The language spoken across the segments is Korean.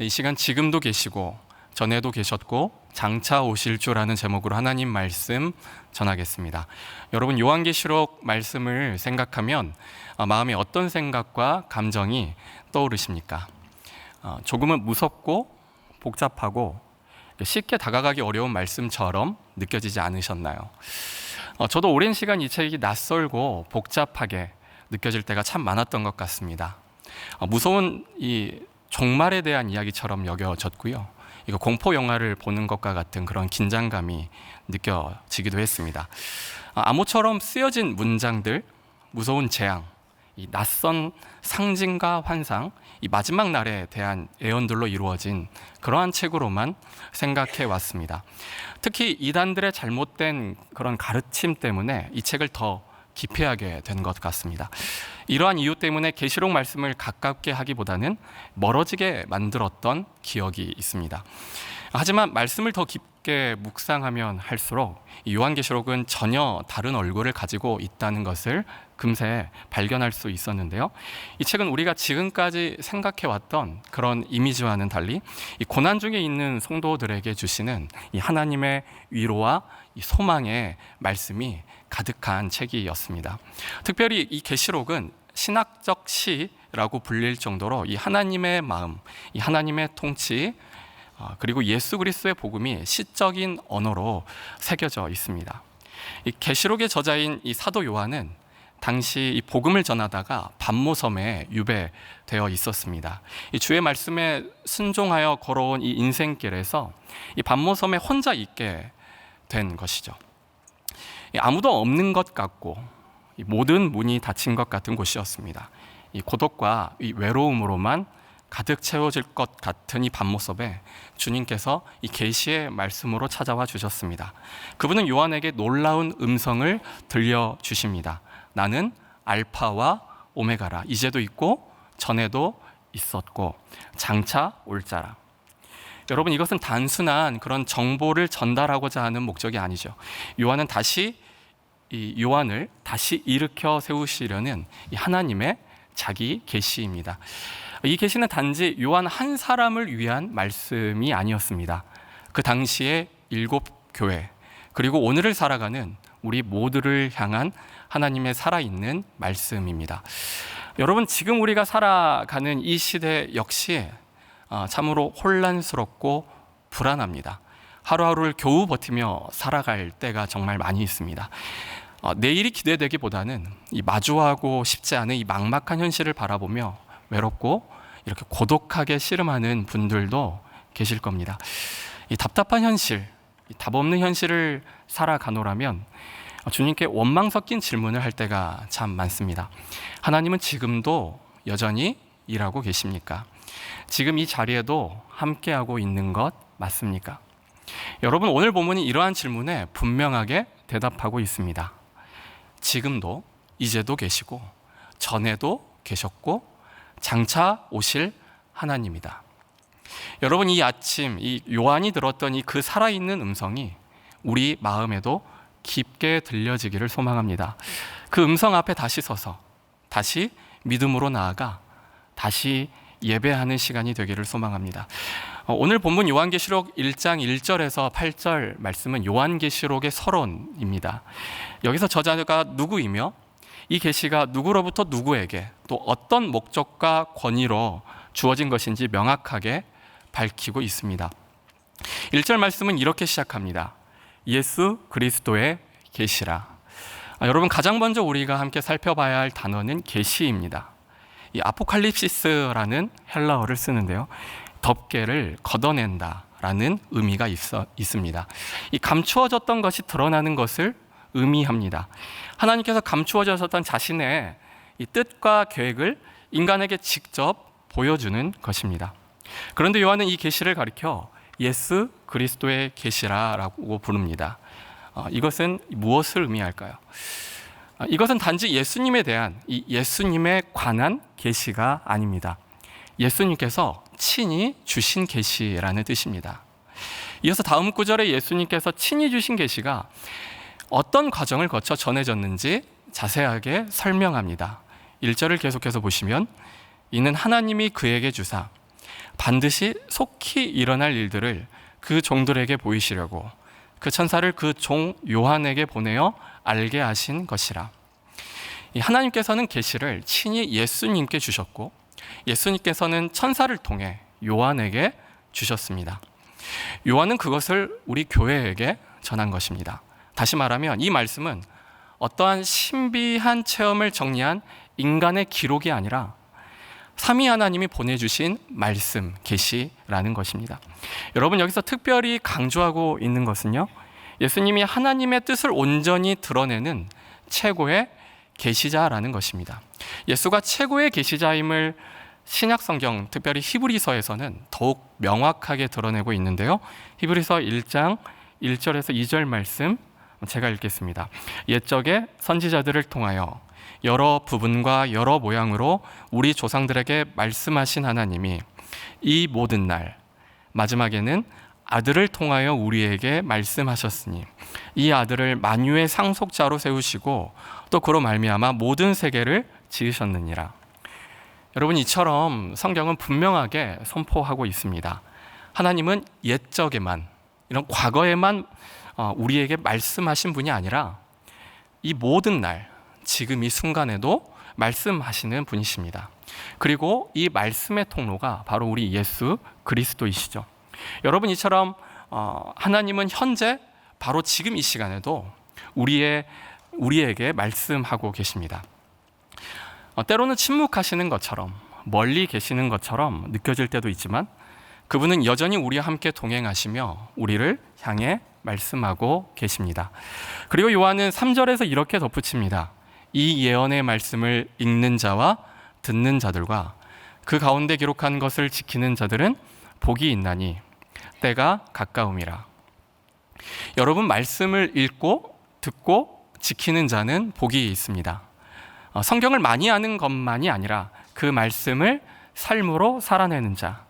네, 이 시간 지금도 계시고 전에도 계셨고 장차 오실 주라는 제목으로 하나님 말씀 전하겠습니다. 여러분 요한계시록 말씀을 생각하면 아, 마음에 어떤 생각과 감정이 떠오르십니까? 어, 조금은 무섭고 복잡하고 쉽게 다가가기 어려운 말씀처럼 느껴지지 않으셨나요? 어, 저도 오랜 시간 이 책이 낯설고 복잡하게 느껴질 때가 참 많았던 것 같습니다. 어, 무서운 이 종말에 대한 이야기처럼 여겨졌고요. 이거 공포 영화를 보는 것과 같은 그런 긴장감이 느껴지기도 했습니다. 아, 암호처럼 쓰여진 문장들, 무서운 재앙, 이 낯선 상징과 환상, 이 마지막 날에 대한 예언들로 이루어진 그러한 책으로만 생각해 왔습니다. 특히 이단들의 잘못된 그런 가르침 때문에 이 책을 더 기피하게 된 것 같습니다. 이러한 이유 때문에 계시록 말씀을 가깝게 하기보다는 멀어지게 만들었던 기억이 있습니다. 하지만 말씀을 더 깊 게 묵상하면 할수록 요한계시록은 전혀 다른 얼굴을 가지고 있다는 것을 금세 발견할 수 있었는데요. 이 책은 우리가 지금까지 생각해왔던 그런 이미지와는 달리 이 고난 중에 있는 성도들에게 주시는 이 하나님의 위로와 이 소망의 말씀이 가득한 책이었습니다. 특별히 이 계시록은 신학적 시라고 불릴 정도로 이 하나님의 마음, 이 하나님의 통치, 어, 그리고 예수 그리스도의 복음이 시적인 언어로 새겨져 있습니다. 이 계시록의 저자인 이 사도 요한은 당시 이 복음을 전하다가 반모섬에 유배되어 있었습니다. 이 주의 말씀에 순종하여 걸어온 이 인생길에서 이 반모섬에 혼자 있게 된 것이죠. 아무도 없는 것 같고 모든 문이 닫힌 것 같은 곳이었습니다. 이 고독과 이 외로움으로만 가득 채워질 것 같은 이 밤 모습에 주님께서 이 계시의 말씀으로 찾아와 주셨습니다. 그분은 요한에게 놀라운 음성을 들려 주십니다. 나는 알파와 오메가라. 이제도 있고 전에도 있었고 장차 올 자라. 여러분 이것은 단순한 그런 정보를 전달하고자 하는 목적이 아니죠. 요한은 다시 이 요한을 다시 일으켜 세우시려는 하나님의 자기 계시입니다. 이 계시는 단지 요한 한 사람을 위한 말씀이 아니었습니다. 그 당시에 일곱 교회 그리고 오늘을 살아가는 우리 모두를 향한 하나님의 살아있는 말씀입니다. 여러분 지금 우리가 살아가는 이 시대 역시 어, 참으로 혼란스럽고 불안합니다. 하루하루를 겨우 버티며 살아갈 때가 정말 많이 있습니다. 어, 내일이 기대되기보다는 이 마주하고 싶지 않은 이 막막한 현실을 바라보며 외롭고 이렇게 고독하게 씨름하는 분들도 계실 겁니다. 이 답답한 현실, 이 답 없는 현실을 살아가노라면 주님께 원망 섞인 질문을 할 때가 참 많습니다. 하나님은 지금도 여전히 일하고 계십니까? 지금 이 자리에도 함께하고 있는 것 맞습니까? 여러분, 오늘 본문이 이러한 질문에 분명하게 대답하고 있습니다. 지금도, 이제도 계시고, 전에도 계셨고, 장차 오실 하나님이다. 여러분, 이 아침, 이 요한이 들었던 이 그 살아있는 음성이 우리 마음에도 깊게 들려지기를 소망합니다. 그 음성 앞에 다시 서서, 다시 믿음으로 나아가, 다시 예배하는 시간이 되기를 소망합니다. 어, 오늘 본문 요한계시록 1장 1절에서 8절 말씀은 요한계시록의 서론입니다. 여기서 저자가 누구이며 이 계시가 누구로부터 누구에게 또 어떤 목적과 권위로 주어진 것인지 명확하게 밝히고 있습니다. 1절 말씀은 이렇게 시작합니다. 예수 그리스도의 계시라. 아, 여러분 가장 먼저 우리가 함께 살펴봐야 할 단어는 계시입니다. 이 아포칼립시스라는 헬라어를 쓰는데요. 덮개를 걷어낸다라는 의미가 있어, 있습니다. 이 감추어졌던 것이 드러나는 것을 의미합니다. 하나님께서 감추어졌던 자신의 이 뜻과 계획을 인간에게 직접 보여주는 것입니다. 그런데 요한은 이 계시를 가리켜 예수 그리스도의 계시라라고 부릅니다. 어, 이것은 무엇을 의미할까요? 아, 이것은 단지 예수님에 대한 이 예수님에 관한 계시가 아닙니다. 예수님께서 친히 주신 계시라는 뜻입니다. 이어서 다음 구절에 예수님께서 친히 주신 계시가 어떤 과정을 거쳐 전해졌는지 자세하게 설명합니다. 1절을 계속해서 보시면 이는 하나님이 그에게 주사 반드시 속히 일어날 일들을 그 종들에게 보이시려고 그 천사를 그 종 요한에게 보내어 알게 하신 것이라. 이 하나님께서는 계시를 친히 예수님께 주셨고 예수님께서는 천사를 통해 요한에게 주셨습니다. 요한은 그것을 우리 교회에게 전한 것입니다. 다시 말하면 이 말씀은 어떠한 신비한 체험을 정리한 인간의 기록이 아니라 삼위 하나님이 보내주신 말씀, 계시라는 것입니다. 여러분 여기서 특별히 강조하고 있는 것은요. 예수님이 하나님의 뜻을 온전히 드러내는 최고의 계시자라는 것입니다. 예수가 최고의 계시자임을 신약 성경 특별히 히브리서에서는 더욱 명확하게 드러내고 있는데요. 히브리서 1장 1절에서 2절 말씀 제가 읽겠습니다. 옛적에 선지자들을 통하여 여러 부분과 여러 모양으로 우리 조상들에게 말씀하신 하나님이 이 모든 날 마지막에는 아들을 통하여 우리에게 말씀하셨으니 이 아들을 만유의 상속자로 세우시고 또 그로 말미암아 모든 세계를 지으셨느니라. 여러분 이처럼 성경은 분명하게 선포하고 있습니다. 하나님은 옛적에만 이런 과거에만 어, 우리에게 말씀하신 분이 아니라 이 모든 날 지금 이 순간에도 말씀하시는 분이십니다. 그리고 이 말씀의 통로가 바로 우리 예수 그리스도이시죠. 여러분 이처럼 어, 하나님은 현재 바로 지금 이 시간에도 우리의 우리에게 말씀하고 계십니다. 어, 때로는 침묵하시는 것처럼 멀리 계시는 것처럼 느껴질 때도 있지만 그분은 여전히 우리와 함께 동행하시며 우리를 향해 말씀하고 계십니다. 그리고 요한은 3절에서 이렇게 덧붙입니다. 이 예언의 말씀을 읽는 자와 듣는 자들과 그 가운데 기록한 것을 지키는 자들은 복이 있나니 때가 가까움이라. 여러분 말씀을 읽고 듣고 지키는 자는 복이 있습니다. 어, 성경을 많이 아는 것만이 아니라 그 말씀을 삶으로 살아내는 자,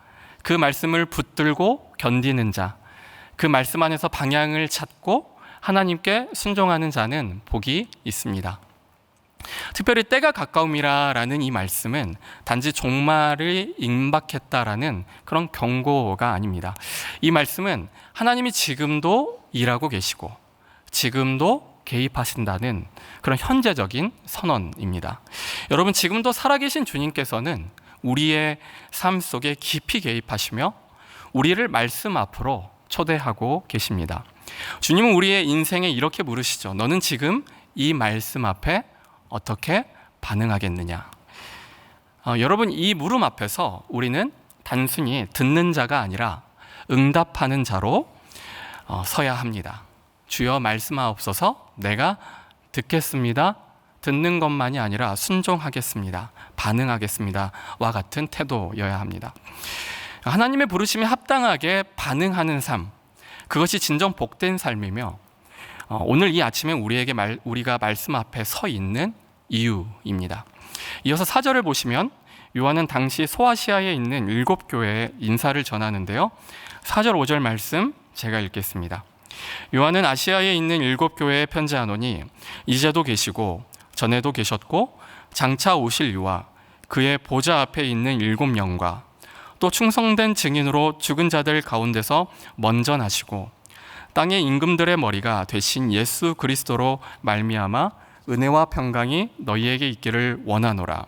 그 말씀을 붙들고 견디는 자, 그 말씀 안에서 방향을 찾고 하나님께 순종하는 자는 복이 있습니다. 특별히 때가 가까움이라라는 이 말씀은 단지 종말을 임박했다라는 그런 경고가 아닙니다. 이 말씀은 하나님이 지금도 일하고 계시고 지금도 개입하신다는 그런 현재적인 선언입니다. 여러분 지금도 살아계신 주님께서는 우리의 삶 속에 깊이 개입하시며 우리를 말씀 앞으로 초대하고 계십니다. 주님은 우리의 인생에 이렇게 물으시죠. 너는 지금 이 말씀 앞에 어떻게 반응하겠느냐? 어, 여러분 이 물음 앞에서 우리는 단순히 듣는 자가 아니라 응답하는 자로 어, 서야 합니다. 주여 말씀하옵소서 내가 듣겠습니다. 듣는 것만이 아니라 순종하겠습니다. 반응하겠습니다. 와 같은 태도여야 합니다. 하나님의 부르심에 합당하게 반응하는 삶, 그것이 진정 복된 삶이며 어, 오늘 이 아침에 우리에게 말, 우리가 말씀 앞에 서 있는 이유입니다. 이어서 사절을 보시면 요한은 당시 소아시아에 있는 일곱 교회에 인사를 전하는데요. 4절 5절 말씀 제가 읽겠습니다. 요한은 아시아에 있는 일곱 교회에 편지하노니 이제도 계시고 전에도 계셨고 장차 오실 유와 그의 보좌 앞에 있는 일곱 명과 또 충성된 증인으로 죽은 자들 가운데서 먼저 나시고 땅의 임금들의 머리가 되신 예수 그리스도로 말미암아 은혜와 평강이 너희에게 있기를 원하노라.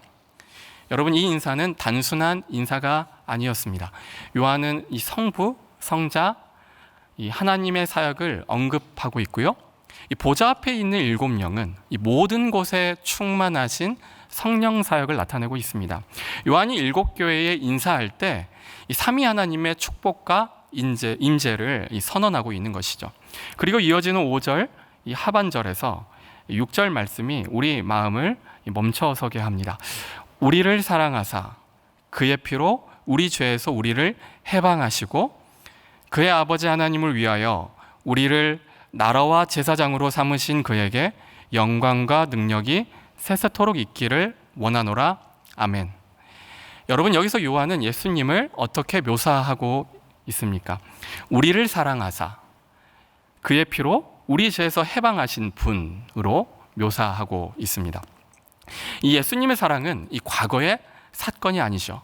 여러분 이 인사는 단순한 인사가 아니었습니다. 요한은 이 성부, 성자, 이 하나님의 사역을 언급하고 있고요. 이 보좌 앞에 있는 일곱 명은 이 모든 곳에 충만하신 성령 사역을 나타내고 있습니다. 요한이 일곱 교회에 인사할 때 이 삼위 하나님의 축복과 인재 임재를 선언하고 있는 것이죠. 그리고 이어지는 5절 이 하반절에서 6절 말씀이 우리 마음을 멈춰서게 합니다. 우리를 사랑하사 그의 피로 우리 죄에서 우리를 해방하시고 그의 아버지 하나님을 위하여 우리를 나라와 제사장으로 삼으신 그에게 영광과 능력이 세세토록 있기를 원하노라. 아멘. 여러분 여기서 요한은 예수님을 어떻게 묘사하고 있습니까? 우리를 사랑하사 그의 피로 우리 죄에서 해방하신 분으로 묘사하고 있습니다. 이 예수님의 사랑은 이 과거의 사건이 아니죠.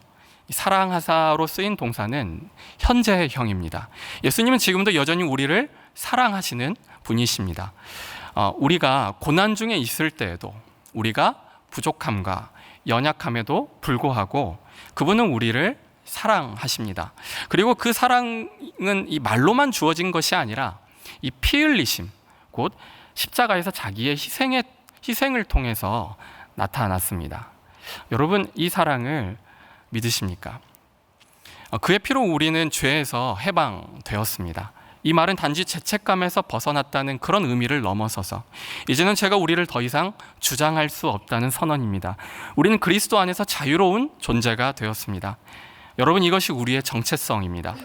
사랑하사로 쓰인 동사는 현재형입니다. 예수님은 지금도 여전히 우리를 사랑하시는 분이십니다. 어, 우리가 고난 중에 있을 때에도 우리가 부족함과 연약함에도 불구하고 그분은 우리를 사랑하십니다. 그리고 그 사랑은 이 말로만 주어진 것이 아니라 이 피 흘리심, 곧 십자가에서 자기의 희생의, 희생을 통해서 나타났습니다. 여러분, 이 사랑을 믿으십니까? 어, 그의 피로 우리는 죄에서 해방되었습니다. 이 말은 단지 죄책감에서 벗어났다는 그런 의미를 넘어서서 이제는 제가 우리를 더 이상 주장할 수 없다는 선언입니다. 우리는 그리스도 안에서 자유로운 존재가 되었습니다. 여러분 이것이 우리의 정체성입니다.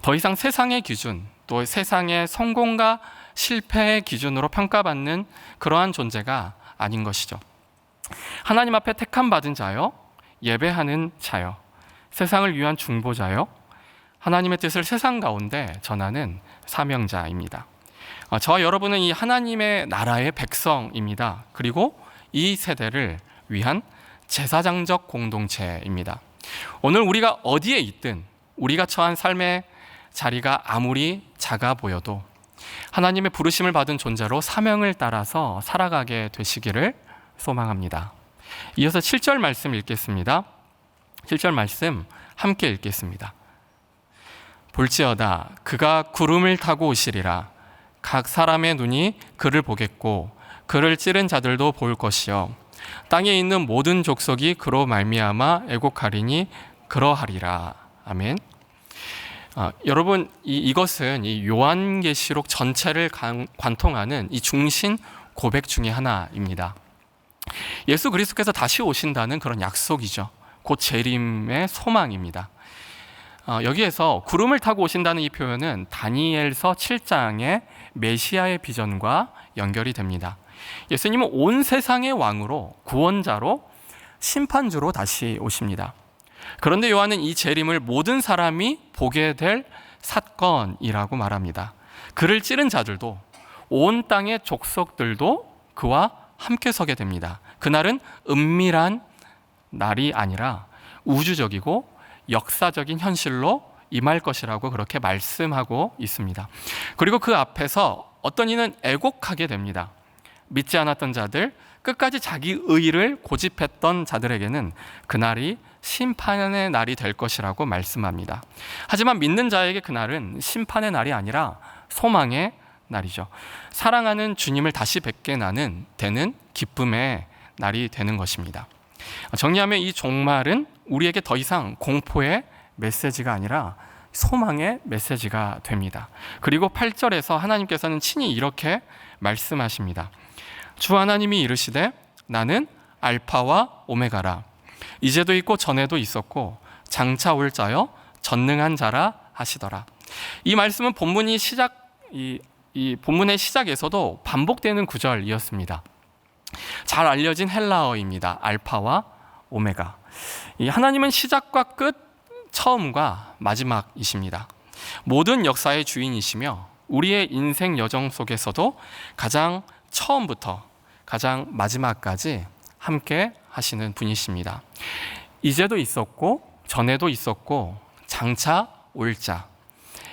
더 이상 세상의 기준 또 세상의 성공과 실패의 기준으로 평가받는 그러한 존재가 아닌 것이죠. 하나님 앞에 택함 받은 자요, 예배하는 자요, 세상을 위한 중보자요, 하나님의 뜻을 세상 가운데 전하는 사명자입니다. 어, 저와 여러분은 이 하나님의 나라의 백성입니다. 그리고 이 세대를 위한 제사장적 공동체입니다. 오늘 우리가 어디에 있든 우리가 처한 삶의 자리가 아무리 작아 보여도 하나님의 부르심을 받은 존재로 사명을 따라서 살아가게 되시기를 소망합니다. 이어서 7절 말씀 읽겠습니다. 7절 말씀 함께 읽겠습니다. 볼지어다 그가 구름을 타고 오시리라 각 사람의 눈이 그를 보겠고 그를 찌른 자들도 볼 것이요 땅에 있는 모든 족속이 그로 말미암아 애곡하리니 그러하리라 아멘. 아, 여러분 이, 이것은 이 요한계시록 전체를 관, 관통하는 이 중심 고백 중의 하나입니다. 예수 그리스도께서 다시 오신다는 그런 약속이죠. 곧 재림의 소망입니다. 어, 여기에서 구름을 타고 오신다는 이 표현은 다니엘서 7장의 메시아의 비전과 연결이 됩니다. 예수님은 온 세상의 왕으로 구원자로 심판주로 다시 오십니다. 그런데 요한은 이 재림을 모든 사람이 보게 될 사건이라고 말합니다. 그를 찌른 자들도 온 땅의 족속들도 그와 함께 서게 됩니다. 그날은 은밀한 날이 아니라 우주적이고 역사적인 현실로 임할 것이라고 그렇게 말씀하고 있습니다. 그리고 그 앞에서 어떤 이는 애곡하게 됩니다. 믿지 않았던 자들, 끝까지 자기 의를 고집했던 자들에게는 그날이 심판의 날이 될 것이라고 말씀합니다. 하지만 믿는 자에게 그날은 심판의 날이 아니라 소망의 날이죠. 사랑하는 주님을 다시 뵙게 나는 되는 기쁨의 날이 되는 것입니다. 정리하면 이 종말은 우리에게 더 이상 공포의 메시지가 아니라 소망의 메시지가 됩니다. 그리고 8절에서 하나님께서는 친히 이렇게 말씀하십니다. 주 하나님이 이르시되 나는 알파와 오메가라. 이제도 있고 전에도 있었고 장차 올 자여 전능한 자라 하시더라. 이 말씀은 본문이 시작 이, 이 본문의 시작에서도 반복되는 구절이었습니다. 잘 알려진 헬라어입니다. 알파와 오메가. 하나님은 시작과 끝, 처음과 마지막이십니다. 모든 역사의 주인이시며 우리의 인생 여정 속에서도 가장 처음부터 가장 마지막까지 함께 하시는 분이십니다. 이제도 있었고 전에도 있었고 장차 올 자.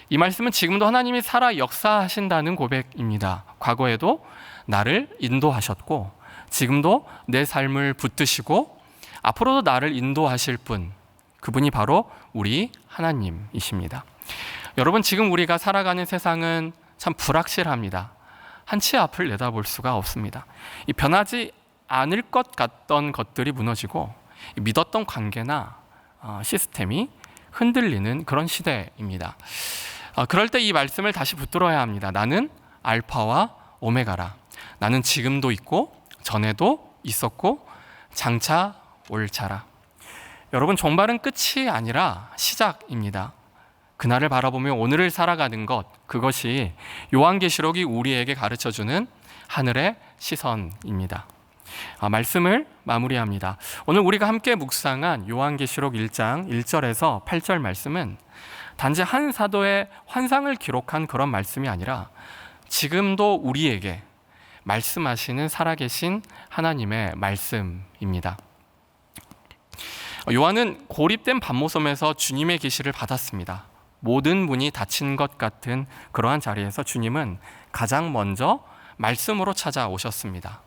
이 말씀은 지금도 하나님이 살아 역사하신다는 고백입니다. 과거에도 나를 인도하셨고 지금도 내 삶을 붙드시고 앞으로도 나를 인도하실 분, 그분이 바로 우리 하나님이십니다. 여러분, 지금 우리가 살아가는 세상은 참 불확실합니다. 한치 앞을 내다볼 수가 없습니다. 이 변하지 않을 것 같던 것들이 무너지고 믿었던 관계나 어, 시스템이 흔들리는 그런 시대입니다. 어, 그럴 때 이 말씀을 다시 붙들어야 합니다. 나는 알파와 오메가라. 나는 지금도 있고 전에도 있었고 장차 옳자라. 여러분 종말은 끝이 아니라 시작입니다. 그날을 바라보며 오늘을 살아가는 것 그것이 요한계시록이 우리에게 가르쳐 주는 하늘의 시선입니다. 아, 말씀을 마무리합니다. 오늘 우리가 함께 묵상한 요한계시록 1장 1절에서 8절 말씀은 단지 한 사도의 환상을 기록한 그런 말씀이 아니라 지금도 우리에게 말씀하시는 살아계신 하나님의 말씀입니다. 요한은 고립된 밤모섬에서 주님의 계시를 받았습니다. 모든 문이 닫힌 것 같은 그러한 자리에서 주님은 가장 먼저 말씀으로 찾아오셨습니다.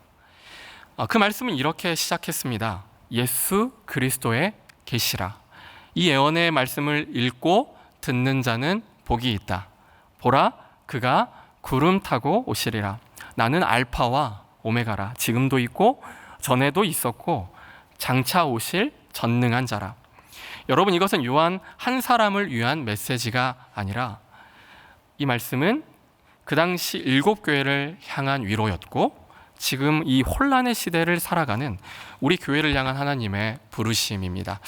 아, 그 말씀은 이렇게 시작했습니다. 예수 그리스도의 계시라. 이 예언의 말씀을 읽고 듣는 자는 복이 있다. 보라, 그가 구름 타고 오시리라. 나는 알파와 오메가라. 지금도 있고 전에도 있었고 장차 오실 전능한 자라. 여러분 이것은 요한 한 사람을 위한 메시지가 아니라 이 말씀은 그 당시 일곱 교회를 향한 위로였고 지금 이 혼란의 시대를 살아가는 우리 교회를 향한 하나님의 부르심입니다.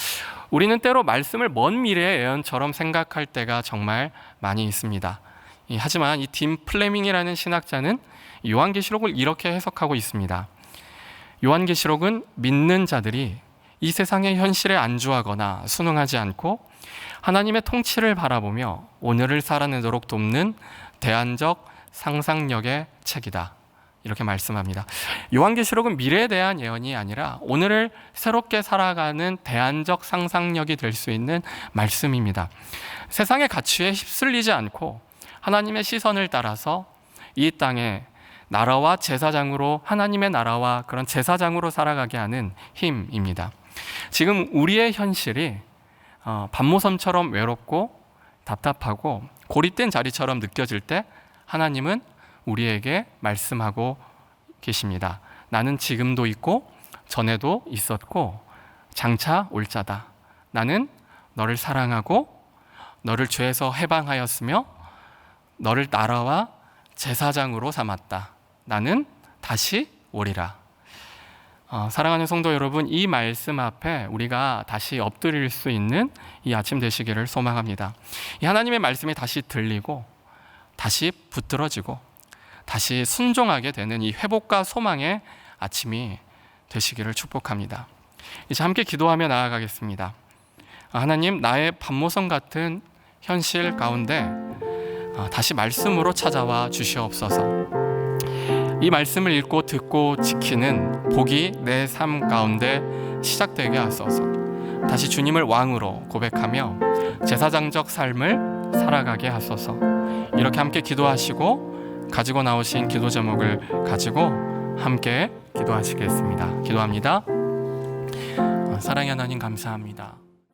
우리는 때로 말씀을 먼 미래의 예언처럼 생각할 때가 정말 많이 있습니다. 이- 하지만 이 딘 플레밍이라는 신학자는 요한계시록을 이렇게 해석하고 있습니다. 요한계시록은 믿는 자들이 이 세상의 현실에 안주하거나 순응하지 않고 하나님의 통치를 바라보며 오늘을 살아내도록 돕는 대안적 상상력의 책이다. 이렇게 말씀합니다. 요한계시록은 미래에 대한 예언이 아니라 오늘을 새롭게 살아가는 대안적 상상력이 될 수 있는 말씀입니다. 세상의 가치에 휩쓸리지 않고 하나님의 시선을 따라서 이 땅에 나라와 제사장으로 하나님의 나라와 그런 제사장으로 살아가게 하는 힘입니다. 지금 우리의 현실이 어, 밤모섬처럼 외롭고 답답하고 고립된 자리처럼 느껴질 때 하나님은 우리에게 말씀하고 계십니다. 나는 지금도 있고 전에도 있었고 장차 올 자다. 나는 너를 사랑하고 너를 죄에서 해방하였으며 너를 나라와 제사장으로 삼았다. 나는 다시 오리라. 어, 사랑하는 성도 여러분, 이 말씀 앞에 우리가 다시 엎드릴 수 있는 이 아침 되시기를 소망합니다. 이 하나님의 말씀이 다시 들리고 다시 붙들어지고 다시 순종하게 되는 이 회복과 소망의 아침이 되시기를 축복합니다. 이제 함께 기도하며 나아가겠습니다. 아, 하나님, 나의 밤모성 같은 현실 가운데 아, 다시 말씀으로 찾아와 주시옵소서. 이 말씀을 읽고 듣고 지키는 복이 내 삶 가운데 시작되게 하소서. 다시 주님을 왕으로 고백하며 제사장적 삶을 살아가게 하소서. 이렇게 함께 기도하시고 가지고 나오신 기도 제목을 가지고 함께 기도하시겠습니다. 기도합니다. 어, 사랑의 하나님 감사합니다.